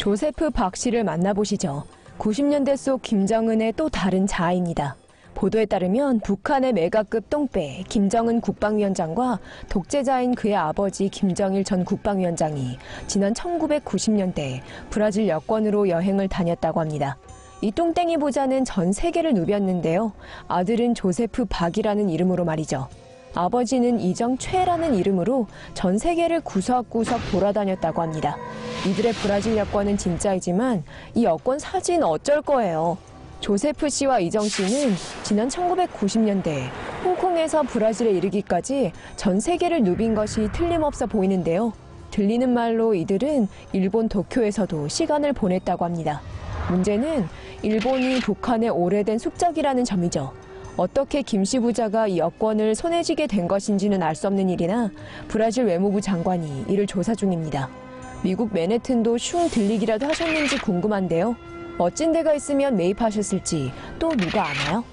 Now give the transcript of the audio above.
조세프 박 씨를 만나보시죠. 90년대 속 김정은의 또 다른 자아입니다. 보도에 따르면 북한의 메가급 똥배 김정은 국방위원장과 독재자인 그의 아버지 김정일 전 국방위원장이 지난 1990년대 브라질 여권으로 여행을 다녔다고 합니다. 이 똥땡이 보자는 전 세계를 누볐는데요. 아들은 조세프 박이라는 이름으로 말이죠. 아버지는 이정 최라는 이름으로 전 세계를 구석구석 돌아다녔다고 합니다. 이들의 브라질 여권은 진짜이지만 이 여권 사진 어쩔 거예요. 조세프 씨와 이정 씨는 지난 1990년대 홍콩에서 브라질에 이르기까지 전 세계를 누빈 것이 틀림없어 보이는데요. 들리는 말로 이들은 일본 도쿄에서도 시간을 보냈다고 합니다. 문제는 일본이 북한의 오래된 숙적이라는 점이죠. 어떻게 김씨 부자가 이 여권을 손에 쥐게 된 것인지는 알 수 없는 일이나 브라질 외무부 장관이 이를 조사 중입니다. 미국 맨해튼도 슝 들리기라도 하셨는지 궁금한데요. 멋진 데가 있으면 매입하셨을지 또 누가 아나요?